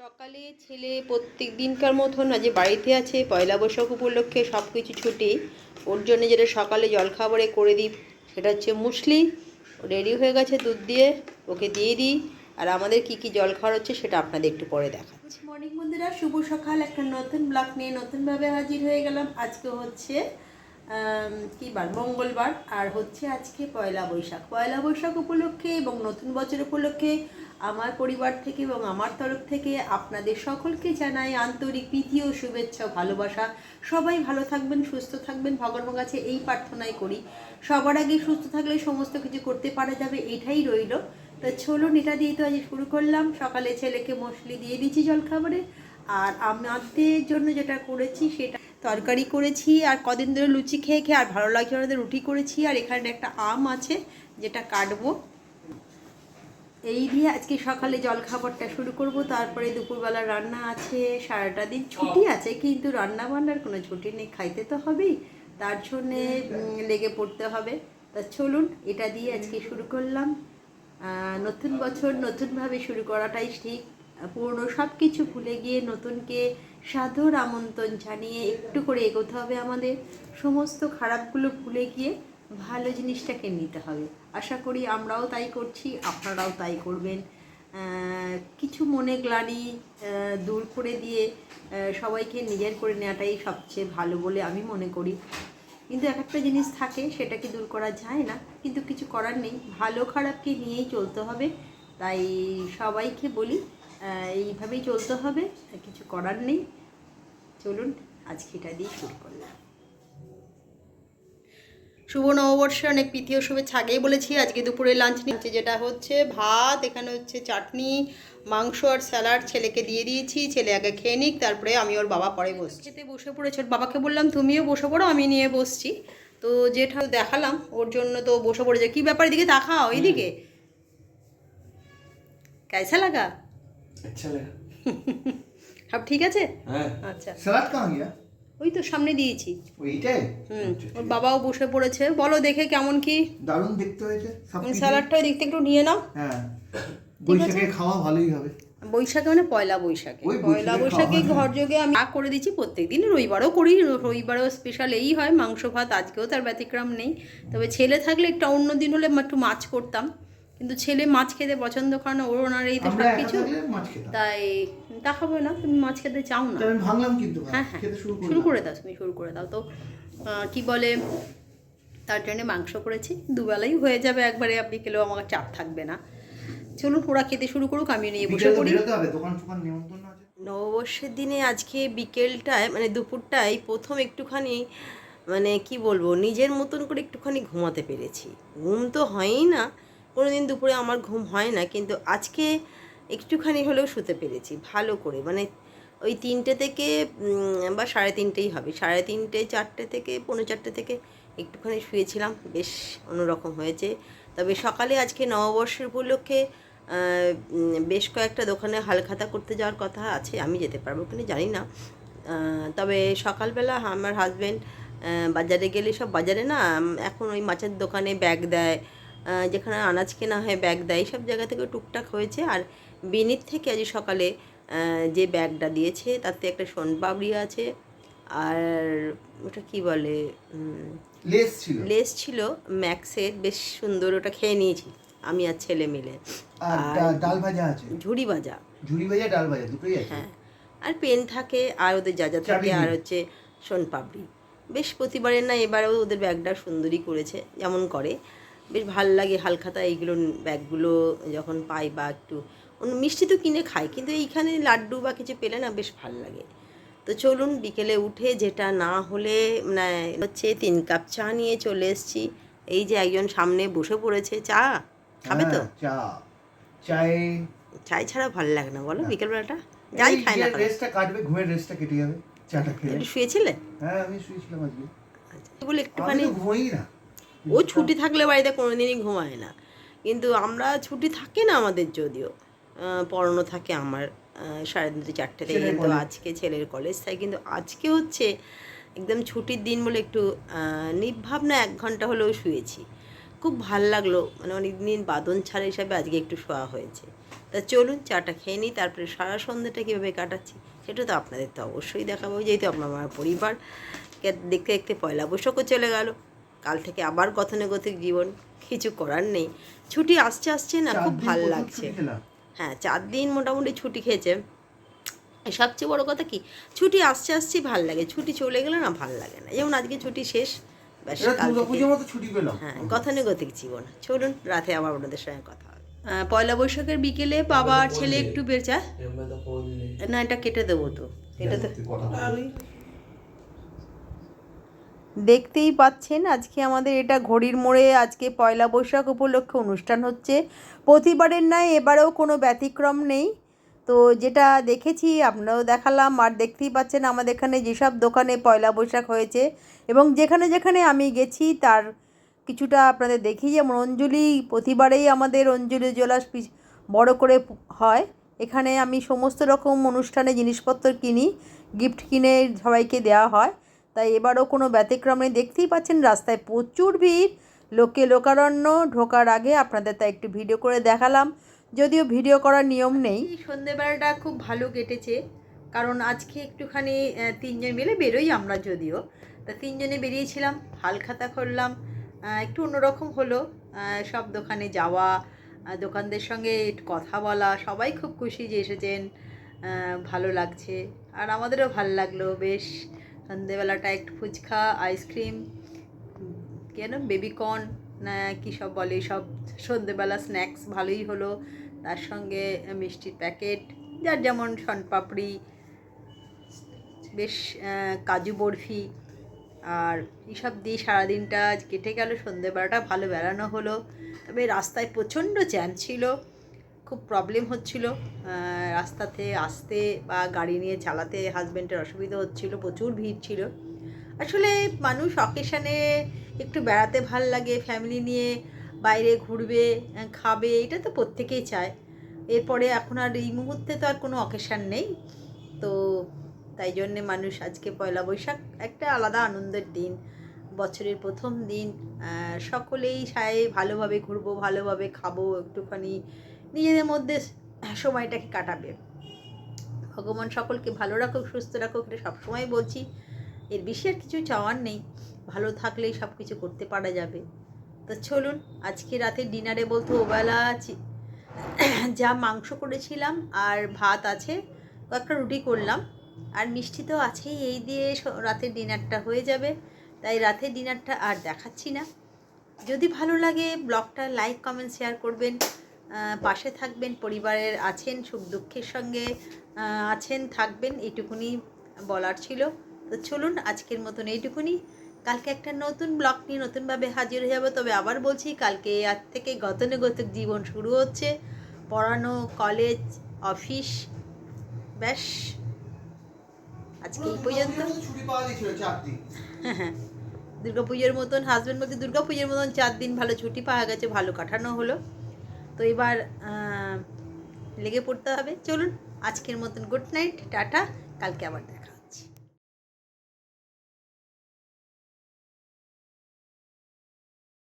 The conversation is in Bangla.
সকালে ছেলে প্রত্যেক দিনকার মতন আজ বাড়িতে আছে, পয়লা বৈশাখ উপলক্ষে সব কিছু ছুটি। ওর জন্য যেটা সকালে জলখাবারে করে দিই, সেটা হচ্ছে মুসলি। রেডি হয়ে গেছে দুধ দিয়ে, ওকে দিয়ে দিই। আর আমাদের কি কি জলখাবার হচ্ছে সেটা আপনাদের একটু পরে দেখা গুড মর্নিং বন্ধুরা, শুভ সকাল। একটা নতুন ব্লগ নিয়ে নতুনভাবে হাজির হয়ে গেলাম। আজকে হচ্ছে কি বার? মঙ্গলবার। আর হচ্ছে আজকে পয়লা বৈশাখ। পয়লা বৈশাখ উপলক্ষে এবং নতুন বছর উপলক্ষে আমার পরিবার থেকে এবং আমার তরফ থেকে আপনাদের সকলকে জানাই আন্তরিক প্রীতি ও শুভেচ্ছা, ভালোবাসা। সবাই ভালো থাকবেন, সুস্থ থাকবেন। ভগবানের কাছে এই প্রার্থনাই করি। সবার আগে সুস্থ থাকলে সমস্ত কিছু করতে পারা যাবে, এটাই রইল। তো চলুন, এটা দিয়ে তো আজ শুরু করলাম। সকালে ছেলেকে মশলি দিয়ে দিচ্ছি জলখাবারে। আর আমাদের জন্য যেটা করেছি সেটা তরকারি করেছি, আর কদিন ধরে লুচি খেয়ে খেয়ে আর ভালো লাগছে ওনাদের রুটি করেছি। আর এখানে একটা আম আছে, যেটা কাটবো। এই দিয়ে আজকে সকালে জলখাবারটা শুরু করব, তারপরে দুপুরবেলা রান্না আছে, সারাটা দিন ছুটি আছে, কিন্তু রান্না বান্নার কোনো ছুটি নেই, খাইতে তো হবেই, তার জন্যে লেগে পড়তে হবে। তা চলুন, এটা দিয়ে আজকে শুরু করলাম। নতুন বছর নতুনভাবে শুরু করাটাই ঠিক। পুরনো সব কিছু ভুলে গিয়ে নতুনকে সাধুর আমন্ত্রণ জানিয়ে একটু করে এগোতে হবে আমাদের। সমস্ত খারাপগুলো ভুলে গিয়ে ভালো জিনিসটাকে নিতে হবে। আশা করি আমরাও তাই করছি, আপনারাও তাই করবেন। কিছু মনে গ্লানি দূর করে দিয়ে সবাইকে নিজের করে নেওয়াটাই সবচেয়ে ভালো বলে আমি মনে করি। কিন্তু এক একটা জিনিস থাকে, সেটাকে দূর করা যায় না। কিন্তু কিছু করার নেই। ভালো খারাপকে নিয়েই চলতে হবে। তাই সবাইকে বলি এইভাবেই চলতে হবে। কিছু করার নেই। চলুন, আজকে এটা দিয়ে শুরু করলাম। শুভ নববর্ষে অনেক প্রীতি ও শুভেচ্ছা আগেই বলেছি আজকে দুপুরে লাঞ্চ নিচ্ছে যেটা হচ্ছে ভাত এখানে হচ্ছে চাটনি মাংস আর স্যালাড ছেলেকে দিয়ে দিয়েছি ছেলে আগে খেয়ে নিক তারপরে আমি ওর বাবা পরে বসছি খেতে বসে পড়েছে ওর বাবাকে বললাম তুমিও বসে পড়ো আমি নিয়ে বসছি তো যেটা দেখালাম ওর জন্য তো বসে পড়েছে কী ব্যাপার এদিকে তাকাও এইদিকে कैसा लगा अच्छा लगा সব ঠিক আছে हाँ আচ্ছা सलाद कहाँ गया ওই তো সামনে দিয়েছি। ওইটাই? হুম আচ্ছা, ওর বাবাও বসে পড়েছে। বলো দেখে কেমন কি। দারুণ দেখতে হয়েছে। স্যালাডটা দেখতে একটু নিয়ে নাও। হ্যাঁ। বৈশাখে খাওয়া ভালোই হবে। বৈশাখে মানে পয়লা বৈশাখে। পয়লা বৈশাখে বৈশাখে ঘর যোগে আমি আগ করে দিচ্ছি প্রত্যেক দিন। রবিবারও করি রবিবারও স্পেশাল এই হয়। মাংস ভাত আজকেও তার ব্যতিক্রম নেই। তবে ছেলে থাকলে একটা অন্য দিন হলে একটু মাছ করতাম। কিন্তু ছেলে মাছ খেতে পছন্দ করে না ওর ওনার এই তো সব কিছু তাই দেখাবো না তুমি মাছ খেতে চাও না। ভাঙলাম কিন্তু হ্যাঁ হ্যাঁ। শুরু করে দাও। তুমি শুরু করে দাও। তো কি বলে তার জন্য মাংস করেছি। দুবেলাই হয়ে যাবে একবারে আপনি খেলেও আমার চাপ থাকবে না। চলুন ওরা খেতে শুরু করুক আমি নিয়ে বসে পড়ি। হবে নববর্ষের দিনে আজকে বিকেলটায় মানে দুপুরটায় প্রথম একটুখানি মানে কি বলব নিজের মতন করে একটুখানি ঘুমাতে পেরেছি। ঘুম তো হয়ই না কোনো দিন দুপুরে আমার ঘুম হয় না, কিন্তু আজকে একটুখানি হলেও শুতে পেরেছি, ভালো করে। মানে ওই তিনটে থেকে বা সাড়ে তিনটেই হবে। সাড়ে তিনটে, চারটে থেকে, পৌনে চারটে থেকে একটুখানি শুয়েছিলাম, বেশ অন্যরকম হয়েছে। তবে সকালে আজকে নববর্ষের উপলক্ষে বেশ কয়েকটা দোকানে হালখাতা করতে যাওয়ার কথা আছে, আমি যেতে পারব কিনা জানি না। তবে সকালবেলা আমার হাজব্যান্ড বাজারে গেলে সব বাজারে না এখন ওই মাছের দোকানে ব্যাগ দেয় যেখানে আনাজ কেনা হয় ব্যাগ দেয় সব জায়গা থেকে টুকটাক হয়েছে। আর বিনির থেকে আজ সকালে যে ব্যাগটা দিয়েছে তাতে একটা সোনপাপড়ি আছে আর ওটা কি বলে লেস ছিল। লেস ছিল ম্যাক্সের বেশ সুন্দর ওটা খেয়ে নিয়েছি আমি আর ছেলে মিলে। আর ডাল ভাজা আছে? ঝুড়ি ভাজা। ঝুড়ি ভাজা ডাল ভাজা দুটোই আছে? হ্যাঁ। আর পেন থাকে আর ওদের যা যা থাকে আর হচ্ছে সোনপাপড়ি বেশ প্রতিবারের না এবারেও ওদের ব্যাগটা সুন্দরই করেছে যেমন করে। বেশ ভালো লাগে হালখাতা এইগুলো ব্যাগগুলো যখন পাই বা একটু অন্য মিষ্টি তো কিনে খাই কিন্তু এইখানে লাড্ডু বা কিছু পেলে না বেশ ভালো লাগে। তো চলুন বিকেলে উঠে যেটা না হলে মানে হচ্ছে তিন কাপ চা নিয়ে চলে এসেছি। এই যে একজন সামনে বসে পড়েছে চা? খাবে তো? হ্যাঁ, চা। চায়ে চাই ছাড়া ভালো লাগে না বলো বিকেলবেলাটা? যাই খাই না রেস্টটা কাটবে ঘুমের রেস্টটা কেটে যাবে চাটা খেলে শুয়েছিলে? হ্যাঁ আমি শুয়েছিলাম আজকে। আচ্ছা, বলে একটুখানি ঘুমোই না। ও ছুটি থাকলে বাড়িতে কোনোদিনই ঘুমায় না। কিন্তু আমরা ছুটি থাকে না আমাদের যদিও। পড়ানো থাকে আমার সাড়ে তিনটে চারটে থেকে। কিন্তু আজকে ছেলের কলেজ তাই কিন্তু আজকে হচ্ছে একদম ছুটির দিন বলে একটু নির্ভাবনা এক ঘণ্টা হলেও শুয়েছি। খুব ভালো লাগল মানে অনেক দিন বাদন ছাড়া হিসাবে আজকে একটু শোয়া হয়েছে। তা চলুন চাটা খেয়ে নিই তারপরে সারা সন্ধ্যাটা কীভাবে কাটাচ্ছি সেটা তো আপনাদের তো অবশ্যই দেখাবো। যেহেতু আপনার আমার পরিবার দেখতে দেখতে পয়লা বৈশাখও চলে গেল। কাল থেকে আবার গতানুগতিক জীবন কিছু করার নেই। ছুটি আসছে আসছে না খুব ভালো লাগছে। হ্যাঁ চার দিন মোটামুটি ছুটি খেয়েছে। সবচেয়ে বড় কথা কি ছুটি আসছে আসছে ভালো লাগে। ছুটি চলে গেলে না ভালো লাগে না। যেমন আজকে ছুটি শেষ হ্যাঁ গতানুগতিক জীবন। চলুন রাতে আবার আপনাদের সঙ্গে কথা হবে। পয়লা বৈশাখের বিকেলে বাবা আর ছেলে একটু বেরচা না এটা কেটে দেবো তো। এটা তো দেখতেই পাচ্ছেন, আজকে আমাদের এটা ঘড়ির মোড়ে আজকে পয়লা বৈশাখ উপলক্ষে অনুষ্ঠান হচ্ছে। প্রতিবারের ন্যায় এবারেও কোনো ব্যতিক্রম নেই। তো যেটা দেখেছি, আপনারাও দেখালাম, আর দেখতেই পাচ্ছেন আমাদের এখানে যেসব দোকানে পয়লা বৈশাখ হয়েছে এবং যেখানে যেখানে আমি গেছি, তার কিছুটা আপনাদের দেখি যেমন অঞ্জলি প্রতিবারেই আমাদের অঞ্জলি জলাস বড় করে হয়। এখানে আমি সমস্ত রকম অনুষ্ঠানে জিনিসপত্র কিনি, গিফট কিনে সবাইকে দেওয়া হয়। তাই এবারও কোনো ব্যতিক্রম দেখতেই পাচ্ছেন রাস্তায় প্রচুর ভিড়। লোকে লোকারণ্য ঢোকার আগে আপনাদের তাই একটু ভিডিও করে দেখালাম। যদিও ভিডিও করার নিয়ম নেই। সন্ধেবেলাটা খুব ভালো কেটেছে। কারণ আজকে একটুখানি তিনজন মিলে বেরোই আমরা যদিও। তা তিনজনে বেরিয়েছিলাম হালখাতা করলাম আহ, একটু অন্যরকম হলো। সব দোকানে যাওয়া দোকানদের সঙ্গে কথা বলা সবাই খুব খুশি যে এসেছেন ভালো লাগছে। আর আমাদেরও ভালো লাগল বেশ সন্ধেবেলাটা একটু ফুচকা, আইসক্রিম, কেন বেবিকর্ন না কী সব বলে সব সন্ধেবেলা স্ন্যাক্স ভালোই হলো। তার সঙ্গে মিষ্টির প্যাকেট, যার যেমন শনপাপড়ি, বেশ কাজু বরফি, আর এইসব দিয়ে সারাদিনটা কেটে গেল। সন্ধেবেলাটা ভালো বেড়ানো হলো। তবে রাস্তায় প্রচণ্ড জ্যাম ছিল। খুব প্রবলেম হচ্ছিল। রাস্তাতে আসতে বা গাড়ি নিয়ে চালাতে হাজব্যান্ডের অসুবিধা হচ্ছিল, প্রচুর ভিড় ছিল। আসলে মানুষ অকেশানে একটু বেড়াতে ভালো লাগে ফ্যামিলি নিয়ে বাইরে ঘুরবে খাবে, এটা তো প্রত্যেকেই চায়। এরপরে এখন আর এই মুহূর্তে তো আর কোনো অকেশান নেই। তো তাই জন্যে মানুষ আজকে পয়লা বৈশাখ একটা আলাদা আনন্দের দিন। বছরের প্রথম দিন সকলেই চায় ভালোভাবে ঘুরবো, ভালোভাবে খাব, একটুখানি নিজেদের মধ্যে সময়টাকে কাটাবে। ভগবান সকলকে ভালো রাখুক, সুস্থ রাখুক, এটা সবসময় বলছি। এর বেশি আর কিছু চাওয়ার নেই। ভালো থাকলেই সব কিছু করতে পারা যাবে। তো চলুন, আজকে রাতে ডিনারে বলতে ওবেলা যা মাংস করেছিলাম আর ভাত আছে, কয়েকটা রুটি করলাম। আর মিষ্টি তো আছেই, এই দিয়ে রাতের ডিনারটা হয়ে যাবে। তাই রাতের ডিনারটা আর দেখাচ্ছি না। যদি ভালো লাগে, ব্লগটা লাইক, কমেন্ট, শেয়ার করবেন। পাশে থাকবেন, পরিবারের আছেন, সুখ দুঃখের সঙ্গে আছেন, থাকবেন, এইটুকুনি বলার ছিল। তো চলুন আজকের মতন এইটুকুনি। কালকে একটা নতুন ব্লগ নিয়ে নতুনভাবে হাজির হয়ে যাব, তবে আবার বলছি কালকে আজ থেকে গতানুগতিক জীবন শুরু হচ্ছে। পড়ানো, কলেজ, অফিস, ব্যাস। আজকে এই পর্যন্ত। হ্যাঁ দুর্গাপুজোর মতন হাজব্যান্ড বলতে দুর্গাপুজোর মতন চার দিন ভালো ছুটি পাওয়া গেছে, ভালো কাটানো হলো। তো এবার লেগে পড়তে হবে চলুন আজকের মতন গুড নাইট টাটা কালকে আবার দেখা।